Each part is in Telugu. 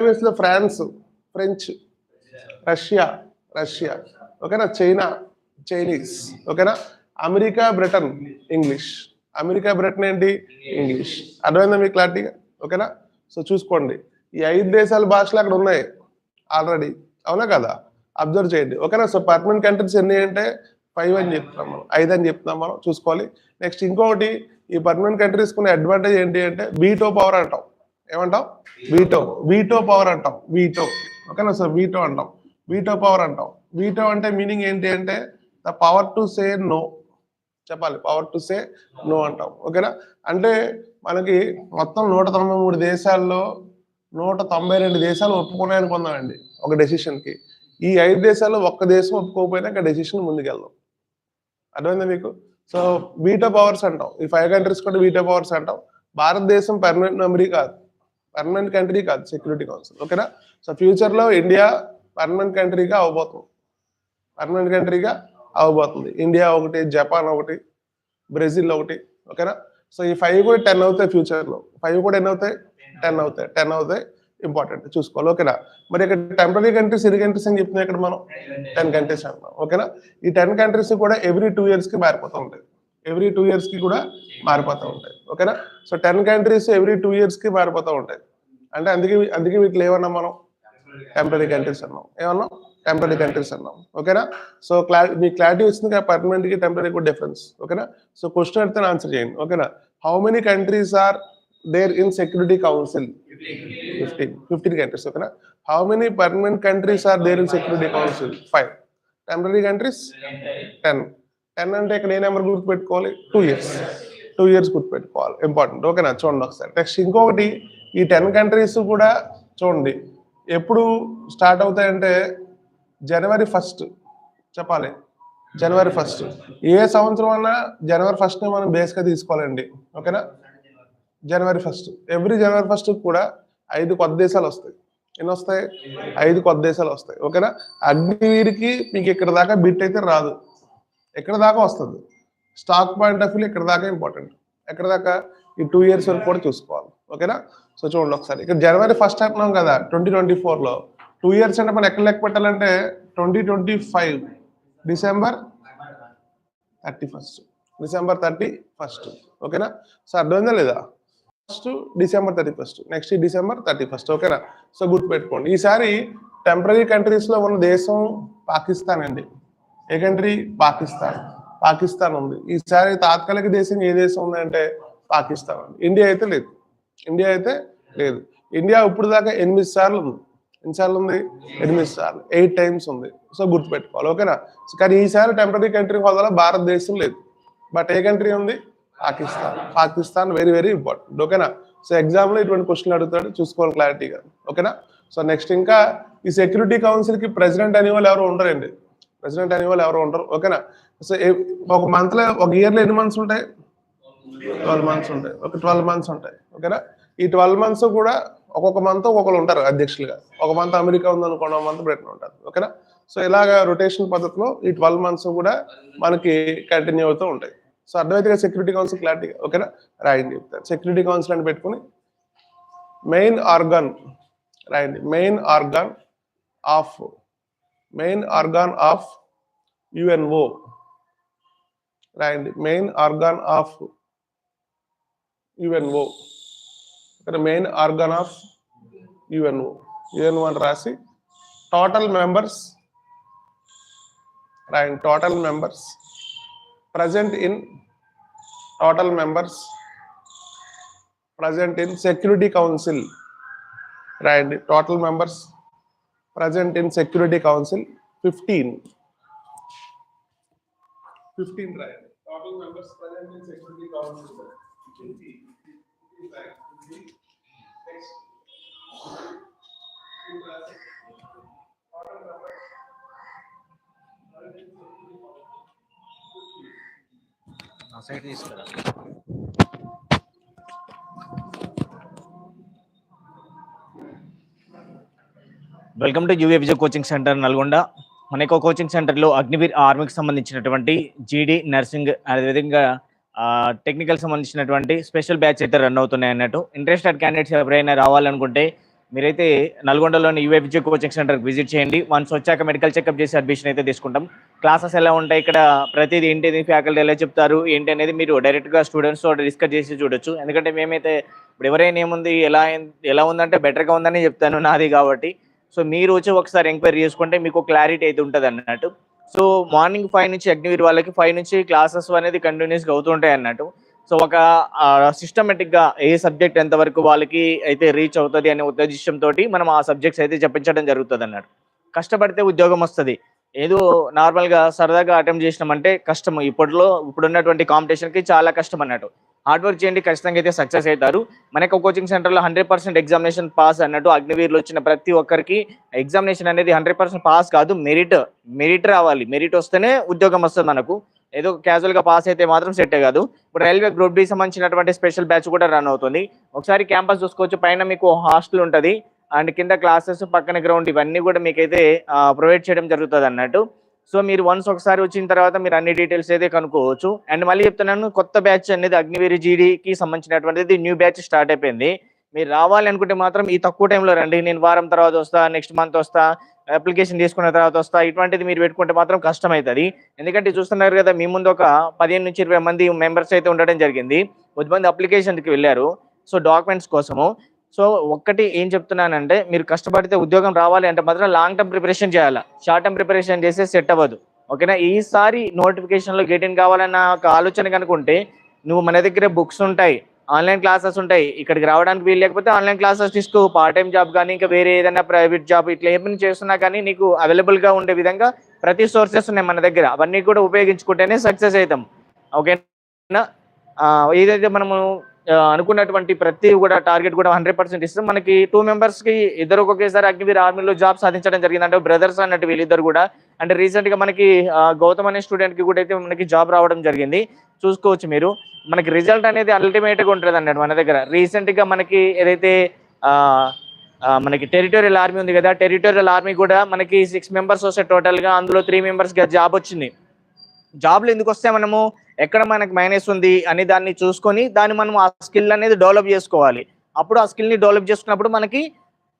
లో ఫ్రాన్స్ ఫ్రెంచ్ రష్యా రష్యా ఓకేనా చైనా చైనీస్ ఓకేనా America Britain English America Britain ఏంటి? ఇంగ్లీష్ అర్థమైందా మీకు క్లారిటీగా ఓకేనా సో చూసుకోండి. ఈ ఐదు దేశాల భాషలు అక్కడ ఉన్నాయి ఆల్రెడీ అవునా కదా? అబ్జర్వ్ చేయండి. ఓకేనా సో పర్మనెంట్ కంట్రీస్ ఎన్ని అంటే ఫైవ్ అని చెప్తున్నాం మనం. ఐదు అని చెప్తున్నాం మనం. చూసుకోవాలి. నెక్స్ట్ ఇంకొకటి ఈ పర్మనెంట్ కంట్రీస్ కొన్ని అడ్వాంటేజ్ ఏంటి అంటే బీటో పవర్ అంటాం. ఏమంటాం వీటో వీటో పవర్ అంటాం వీటో ఓకేనా? సో వీటో అంటాం వీటో పవర్ అంటాం వీటో అంటే మీనింగ్ ఏంటి అంటే the power to say no చెప్పాలి. పవర్ టు సే నో అంటాం ఓకేనా? అంటే మనకి మొత్తం నూట తొంభై మూడు దేశాల్లో నూట తొంభై రెండు దేశాలు ఒప్పుకున్నాయని పొందామండి ఒక డెసిషన్కి ఈ ఐదు దేశాల్లో ఒక్క దేశం ఒప్పుకోకపోయినా ఇంకా డెసిషన్ ముందుకెళ్దాం. అర్థమైందా మీకు? సో వీటో పవర్స్ అంటాం ఈ ఫైవ్ కంట్రీస్ కూడా వీటో పవర్స్ అంటాం భారతదేశం పర్మనెంట్ మెమరీ కాదు. పర్మనెంట్ కంట్రీ కాదు సెక్యూరిటీ కౌన్సిల్. ఓకేనా? సో ఫ్యూచర్లో ఇండియా పర్మనెంట్ కంట్రీగా అవ్వబోతుంది. పర్మనెంట్ కంట్రీగా అవ్వబోతుంది. ఇండియా ఒకటి జపాన్ ఒకటి బ్రెజిల్ ఒకటి ఓకేనా? సో ఈ ఫైవ్ కూడా టెన్ అవుతాయి ఫ్యూచర్లో. ఫైవ్ కూడా ఎన్ని అవుతాయి? టెన్ అవుతాయి. టెన్ అవుతాయి. ఇంపార్టెంట్ చూసుకోవాలి. ఓకేనా? మరి ఇక్కడ టెంపరీ కంట్రీస్ ఎన్ని కంట్రీస్ అని చెప్తున్నాయి ఇక్కడ మనం? టెన్ కంట్రీస్ అంటున్నాం. ఓకేనా? ఈ టెన్ కంట్రీస్ కూడా ఎవ్రీ టూ ఇయర్స్కి మారిపోతూ ఉంటాయి. ఎవ్రీ టూ ఇయర్స్కి కూడా మారిపోతూ ఉంటాయి. ఓకేనా? So ten countries every two ఇయర్స్కి మారిపోతూ ఉంటాయి. అంటే అందుకే అందుకే వీటిలో ఏమన్నా మనం. టెంపరీ కంట్రీస్ అన్నాం. ఏమన్నాం? టెంపరీ కంట్రీస్ అన్నాం. ఓకేనా? సో క్లా మీ క్లారిటీ వచ్చింది కదా పర్మనెంట్కి టెంపరీ కూడా డిఫరెన్స్ ఓకేనా? సో క్వశ్చన్ అడితే ఆన్సర్ చేయండి ఓకేనా? How many countries are there in security council fifteen fifteen countries ఓకేనా? How many permanent countries are there in security council five temporary countries ten ten అంటే ఇక్కడ ఏ నెంబర్ గుర్తుపెట్టుకోవాలి? టూ ఇయర్స్ టూ ఇయర్స్ గుర్తుపెట్టుకోవాలి. ఇంపార్టెంట్ ఓకేనా చూడండి ఒకసారి. నెక్స్ట్ ఇంకొకటి ఈ టెన్ కంట్రీస్ కూడా చూడండి. ఎప్పుడు స్టార్ట్ అవుతాయంటే జనవరి ఫస్ట్ చెప్పాలి. జనవరి ఫస్ట్ ఏ సంవత్సరం అన్నా జనవరి ఫస్ట్ మనం బేస్గా తీసుకోవాలండి. ఓకేనా January first every January first కూడా ఐదు కొత్త దేశాలు వస్తాయి. ఎన్ని వస్తాయి? ఐదు కొత్త దేశాలు వస్తాయి. ఓకేనా అగ్నివీరికి మీకు ఇక్కడ దాకా బిట్ అయితే రాదు. ఎక్కడ దాకా వస్తుంది? స్టాక్ పాయింట్ ఆఫ్ వ్యూ ఇక్కడ దాకా ఇంపార్టెంట్? ఎక్కడ దాకా? ఈ టూ ఇయర్స్ వరకు కూడా చూసుకోవాలి. ఓకేనా? సో చూడండి ఒకసారి. ఇక్కడ జనవరి ఫస్ట్ అంటున్నాం కదా ట్వంటీ ట్వంటీ ఫోర్లో. టూ ఇయర్స్ అంటే మనం ఎక్కడ లెక్క పెట్టాలంటే twenty twenty five December thirty first. December thirty first. ఓకేనా? సో అర్థమైందా లేదా? First December thirty first. Next December thirty first. ఓకేనా? సో గుర్తుపెట్టుకోండి. ఈసారి టెంపరీ కంట్రీస్లో ఉన్న దేశం పాకిస్తాన్ అండి. ఏ కంట్రీ పాకిస్తాన్ పాకిస్తాన్ ఉంది. ఈసారి తాత్కాలిక దేశం ఏ దేశం ఉందంటే పాకిస్తాన్ ఉంది. ఇండియా అయితే లేదు. ఇండియా అయితే లేదు. ఇండియా ఇప్పుడు దాకా ఎనిమిది సార్లు ఉంది. ఎన్నిసార్లు ఉంది? ఎనిమిది సార్లు. ఎయిట్ టైమ్స్ ఉంది. సో గుర్తుపెట్టుకోవాలి. ఓకేనా? కానీ ఈసారి టెంపరీ కంట్రీ హోదాలో భారతదేశం లేదు. బట్ ఏ కంట్రీ ఉంది? Pakistan Pakistan very very important ఓకేనా? సో ఎగ్జామ్లో ఇటువంటి క్వశ్చన్లు అడుగుతాడు. చూసుకోవాలి క్లారిటీగా ఓకేనా? సో నెక్స్ట్ ఇంకా ఈ సెక్యూరిటీ కౌన్సిల్కి ప్రెసిడెంట్ అనే వాళ్ళు ఎవరు ఉండరండి. ప్రెసిడెంట్ అనే వాళ్ళు ఎవరు ఉండరు ఓకేనా? సో ఒక మంత్లో ఒక ఇయర్లో ఎన్ని మంత్స్ ఉంటాయి? ట్వెల్వ్ మంత్స్ ఉంటాయి. ఒక ట్వెల్వ్ మంత్స్ ఉంటాయి. ఓకేనా? ఈ ట్వెల్వ్ మంత్స్ కూడా ఒక్కొక్క మంత్ ఒక్కొక్కరు ఉంటారు అధ్యక్షులుగా. ఒక మంత్ అమెరికా ఉందనుకోండి ఒక మంత్ బ్రిటన్ ఉంటారు. ఓకేనా? సో ఇలాగ రొటేషన్ పద్ధతిలో ఈ ట్వెల్వ్ మంత్స్ కూడా మనకి కంటిన్యూ అవుతూ ఉంటాయి. సో అర్థమైతే సెక్యూరిటీ కౌన్సిల్ క్లారిటీగా ఓకేనా? రాయండి. చెప్తారు సెక్యూరిటీ కౌన్సిల్ అని పెట్టుకుని మెయిన్ ఆర్గాన్ రాయండి. Main organ of main organ of UNO రాయండి మెయిన్ ఆర్గాన్ ఆఫ్ యుఎన్ఓ ఇక్కడ main organ of UNO UNO అని రాసి టోటల్ మెంబర్స్ రాయండి total members present in total members present in security council రాయండి total members present in security council fifteen fifteen రాయండి total members present in security council నా side welcome to UAVJ coaching centre Nalgonda. మన యొక్క కోచింగ్ సెంటర్లో అగ్నివీర్ ఆర్మీకి సంబంధించినటువంటి జీడీ నర్సింగ్ అదేవిధంగా టెక్నికల్ సంబంధించినటువంటి స్పెషల్ బ్యాచ్ అయితే రన్ అవుతున్నాయి అన్నట్టు. ఇంట్రెస్టెడ్ క్యాండిడేట్స్ ఎవరైనా రావాలనుకుంటే మీరైతే నల్గొండలోని యూఎఫ్జే కోచింగ్ సెంటర్కి విజిట్ చేయండి. వన్స్ వచ్చాక మెడికల్ చెకప్ చేసి అడ్మిషన్ అయితే తీసుకుంటాం. క్లాసెస్ ఎలా ఉంటాయి? ఇక్కడ ప్రతిదీ ఏంటిది? ఫ్యాకల్టీ ఎలా చెప్తారు? ఏంటి అనేది మీరు డైరెక్ట్గా స్టూడెంట్స్ తోటి డిస్కస్ చేసి చూడొచ్చు. ఎందుకంటే మేమైతే ఇప్పుడు ఎవరైనా ఏముంది? ఎలా ఎలా ఉందంటే బెటర్గా ఉందని చెప్తాను నాది కాబట్టి. సో మీరు వచ్చి ఒకసారి ఎంక్వైరీ చేసుకుంటే మీకు క్లారిటీ అయితే ఉంటుంది అన్నట్టు. సో మార్నింగ్ ఫైవ్ నుంచి అగ్నివీర్ వాళ్ళకి ఫైవ్ నుంచి క్లాసెస్ అనేది కంటిన్యూస్గా అవుతుంటాయి అన్నట్టు. సో ఒక సిస్టమేటిక్గా ఏ సబ్జెక్ట్ ఎంతవరకు వాళ్ళకి అయితే రీచ్ అవుతుంది అనే ఉద్దేశంతో మనం ఆ సబ్జెక్ట్స్ అయితే చెప్పించడం జరుగుతుంది అన్నట్టు. కష్టపడితే ఉద్యోగం వస్తుంది. ఏదో నార్మల్గా సరదాగా అటెంప్ట్ చేసినామంటే కష్టం ఇప్పట్లో ఇప్పుడున్నటువంటి కాంపిటీషన్కి చాలా కష్టం అన్నట్టు. హార్డ్ వర్క్ చేయండి ఖచ్చితంగా అయితే సక్సెస్ అవుతారు. మనకు కోచింగ్ సెంటర్లో హండ్రెడ్ పర్సెంట్ ఎగ్జామినేషన్ పాస్ అన్నట్టు అగ్నివీర్లు వచ్చిన ప్రతి ఒక్కరికి ఎగ్జామినేషన్ అనేది హండ్రెడ్ పర్సెంట్ పాస్ కాదు మెరిట్ మెరిట్ రావాలి. మెరిట్ వస్తేనే ఉద్యోగం వస్తుంది మనకు. ఏదో క్యాజువల్గా పాస్ అయితే మాత్రం సెట్ కాదు. ఇప్పుడు రైల్వే గ్రూప్ డి సంబంధించినటువంటి స్పెషల్ బ్యాచ్ కూడా రన్ అవుతుంది. ఒకసారి క్యాంపస్ చూసుకోవచ్చు పైన మీకు హాస్టల్ ఉంటుంది. అండ్ కింద క్లాసెస్ పక్కన గ్రౌండ్ ఇవన్నీ కూడా మీకైతే ప్రొవైడ్ చేయడం జరుగుతుంది అన్నట్టు. సో మీరు వన్స్ ఒకసారి వచ్చిన తర్వాత మీరు అన్ని డీటెయిల్స్ అయితే కనుక్కోవచ్చు. అండ్ మళ్ళీ చెప్తున్నాను కొత్త బ్యాచ్ అనేది అగ్నివీరి జీడీకి సంబంధించినటువంటిది న్యూ బ్యాచ్ స్టార్ట్ అయిపోయింది. మీరు రావాలి అనుకుంటే మాత్రం ఈ తక్కువ టైంలో రండి. నేను వారం తర్వాత వస్తా నెక్స్ట్ మంత్ వస్తా అప్లికేషన్ తీసుకున్న తర్వాత వస్తా ఇటువంటిది మీరు పెట్టుకుంటే మాత్రం కష్టం అవుతుంది ఎందుకంటే చూస్తున్నారు కదా మీ ముందు ఒక పదిహేను నుంచి ఇరవై మంది మెంబర్స్ అయితే ఉండడం జరిగింది. కొద్దిమంది అప్లికేషన్కి వెళ్ళారు. సో డాక్యుమెంట్స్ కోసము. సో ఒక్కటి ఏం చెప్తున్నానంటే మీరు కష్టపడితే ఉద్యోగం రావాలి అంటే మాత్రం లాంగ్ టర్మ్ ప్రిపరేషన్ చేయాలి. షార్ట్ టర్మ్ ప్రిపరేషన్ చేస్తే సెట్ అవ్వదు. ఓకేనా? ఈసారి నోటిఫికేషన్లో గెట్ ఇన్ కావాలన్న ఒక ఆలోచన కనుకుంటే నువ్వు మన దగ్గర బుక్స్ ఉంటాయి ఆన్లైన్ క్లాసెస్ ఉంటాయి ఇక్కడికి రావడానికి వీలు లేకపోతే ఆన్లైన్ క్లాసెస్ తీసుకో. పార్ట్ టైం జాబ్ కానీ ఇంకా వేరే ఏదైనా ప్రైవేట్ జాబ్ ఇట్లా ఏమైనా చేస్తున్నా కానీ నీకు అవైలబుల్గా ఉండే విధంగా ప్రతి సోర్సెస్ ఉన్నాయి మన దగ్గర. అవన్నీ కూడా ఉపయోగించుకుంటేనే సక్సెస్ అవుతాం. ఓకేనా? ఏదైతే మనము అనుకున్నటువంటి ప్రతి కూడా టార్గెట్ కూడా హండ్రెడ్ పర్సెంట్ ఇస్తాం మనకి టూ మెంబర్స్కి ఇద్దరు ఒకేసారి అగ్నివీర్ ఆర్మీలో జాబ్ సాధించడం జరిగింది. అంటే బ్రదర్స్ అన్నట్టు వీళ్ళిద్దరు కూడా. అంటే రీసెంట్గా మనకి గౌతమ్ అనే స్టూడెంట్కి కూడా అయితే మనకి జాబ్ రావడం జరిగింది. చూసుకోవచ్చు మీరు. మనకి రిజల్ట్ అనేది అల్టిమేట్గా ఉంటుంది అన్నట్టు మన దగ్గర. రీసెంట్గా మనకి ఏదైతే ఆ మనకి టెరిటోరియల్ ఆర్మీ ఉంది కదా టెరిటోరియల్ ఆర్మీ కూడా మనకి సిక్స్ మెంబర్స్ వస్తే టోటల్గా అందులో త్రీ మెంబర్స్గా జాబ్ వచ్చింది. జాబ్లు ఎందుకు వస్తే మనము? ఎక్కడ మనకి మైనస్ ఉంది అని దాన్ని చూసుకొని దాన్ని మనం ఆ స్కిల్ అనేది డెవలప్ చేసుకోవాలి. అప్పుడు ఆ స్కిల్ని డెవలప్ చేసుకున్నప్పుడు మనకి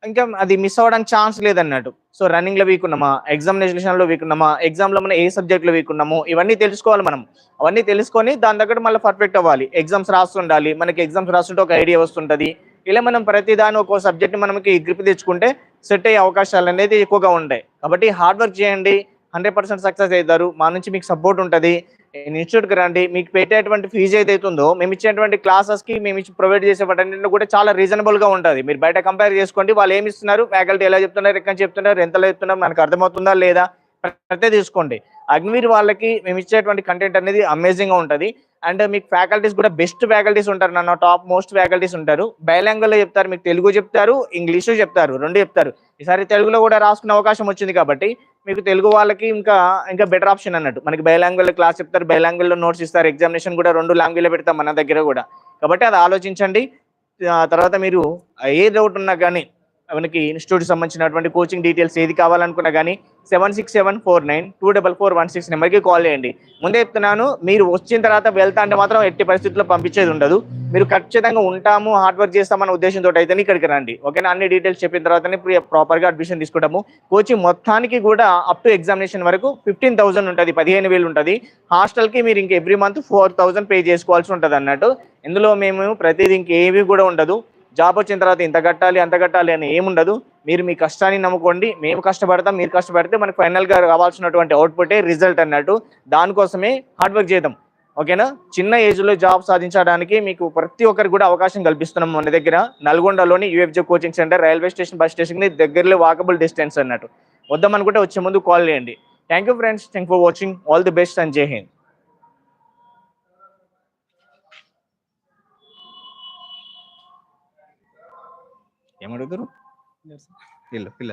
ఇంకా అది మిస్ అవ్వడానికి ఛాన్స్ లేదన్నట్టు. సో రన్నింగ్లో వీక్ ఉన్నామా? ఎగ్జామినేషన్లో వీక్ ఉన్నామా? ఎగ్జామ్లో మనం ఏ సబ్జెక్ట్లో వీక్ ఉన్నాము? ఇవన్నీ తెలుసుకోవాలి మనం. అవన్నీ తెలుసుకొని దాని దగ్గర మళ్ళీ పర్ఫెక్ట్ అవ్వాలి. ఎగ్జామ్స్ రాస్తుండాలి. మనకి ఎగ్జామ్స్ రాస్తుంటే ఒక ఐడియా వస్తుంటుంది. ఇలా మనం ప్రతి దాని ఒక మనకి గ్రిప్ తెచ్చుకుంటే సెట్ అయ్యే అవకాశాలు అనేది ఎక్కువగా ఉంటాయి. కాబట్టి హార్డ్ వర్క్ చేయండి. హండ్రెడ్ పర్సెంట్ సక్సెస్ అవుతారు. మా నుంచి మీకు సపోర్ట్ ఉంటుంది. ఇన్స్టిట్యూట్కి రండి. మీకు పెట్టేటువంటి ఫీజు ఏదైతే ఉందో మేము ఇచ్చేటువంటి క్లాసెస్కి మేము ఇచ్చి ప్రొవైడ్ చేసే వాటి కూడా చాలా రీజనబుల్గా ఉంటుంది. మీరు బయట కంపేర్ చేసుకోండి. వాళ్ళు ఏమి ఇస్తున్నారు? ఫ్యాకల్టీ ఎలా చెప్తున్నారు? ఎక్కడ చెప్తున్నారు? ఎంతలో చెప్తున్నారు? మనకు అర్థమవుతుందా లేదా? ప్రతి తీసుకోండి అగ్నివీర్ వాళ్ళకి మేము ఇచ్చేటువంటి కంటెంట్ అనేది అమేజింగ్గా ఉంటుంది. అండ్ మీకు ఫ్యాకల్టీస్ కూడా బెస్ట్ ఫ్యాకల్టీస్ ఉంటారు నన్ను టాప్ మోస్ట్ ఫ్యాకల్టీస్ ఉంటారు. బయలాంగ్వేజ్లో చెప్తారు మీకు తెలుగు చెప్తారు ఇంగ్లీషు చెప్తారు రెండు చెప్తారు. ఈసారి తెలుగులో కూడా రాసుకునే అవకాశం వచ్చింది కాబట్టి మీకు తెలుగు వాళ్ళకి ఇంకా ఇంకా బెటర్ ఆప్షన్ అన్నట్టు. మనకి బయలాంగ్వేజ్ క్లాస్ చెప్తారు బయలాంగ్వేజ్లో నోట్స్ ఇస్తారు ఎగ్జామినేషన్ కూడా రెండు లాంగ్వేజ్లో పెడతాం మన దగ్గర కూడా. కాబట్టి అది ఆలోచించండి. తర్వాత మీరు ఏ డౌట్ ఉన్నా కానీ మనకి ఇన్స్టిట్యూట్ సంబంధించినటువంటి కోచింగ్ డీటెయిల్స్ ఏది కావాలనుకున్నా కానీ seven six seven four nine two double four one six నెంబర్కి కాల్ చేయండి. ముందే చెప్తున్నాను మీరు వచ్చిన తర్వాత వెళ్తా అంటే మాత్రం ఎట్టి పరిస్థితుల్లో పంపించేది ఉండదు. మీరు ఖచ్చితంగా ఉంటాము హార్డ్ వర్క్ చేస్తామన్న ఉద్దేశంతో అయితేనే ఇక్కడికి రండి. ఓకేనా? అన్ని డీటెయిల్స్ చెప్పిన తర్వాతనే ప్రాపర్గా అడ్మిషన్ తీసుకుంటాము. కోచింగ్ మొత్తానికి కూడా అప్ టు ఎగ్జామినేషన్ వరకు ఫిఫ్టీన్ థౌసండ్ ఉంటుంది పదిహేను వేలు ఉంటుంది. హాస్టల్కి మీరు ఇంక every month four thousand pay చేసుకోవాల్సి ఉంటుంది అన్నట్టు ఇందులో మేము ప్రతిదీ ఇంకేవి కూడా ఉండదు. జాబ్ వచ్చిన తర్వాత ఇంత కట్టాలి అంత కట్టాలి అని ఏముండదు. మీరు మీ కష్టాన్ని నమ్ముకోండి. మేము కష్టపడతాం మీరు కష్టపడితే మనకు ఫైనల్గా రావాల్సినటువంటి అవుట్పుటే రిజల్ట్ అన్నట్టు. దానికోసమే హార్డ్ వర్క్ చేద్దాం. ఓకేనా? చిన్న ఏజ్లో జాబ్ సాధించడానికి మీకు ప్రతి ఒక్కరికి కూడా అవకాశం కల్పిస్తున్నాం మన దగ్గర. నల్గొండలోని UFJ coaching centre railway station bus station దగ్గరలో వాకబుల్ డిస్టెన్స్ అన్నట్టు. వద్దామనుకుంటే వచ్చే ముందు కాల్ చేయండి. Thank you friends thank for watching all the best and Jai Hind ఏమడుగుతారు? పిల్ల పిల్ల.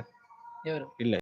ఎవరు? పిల్ల.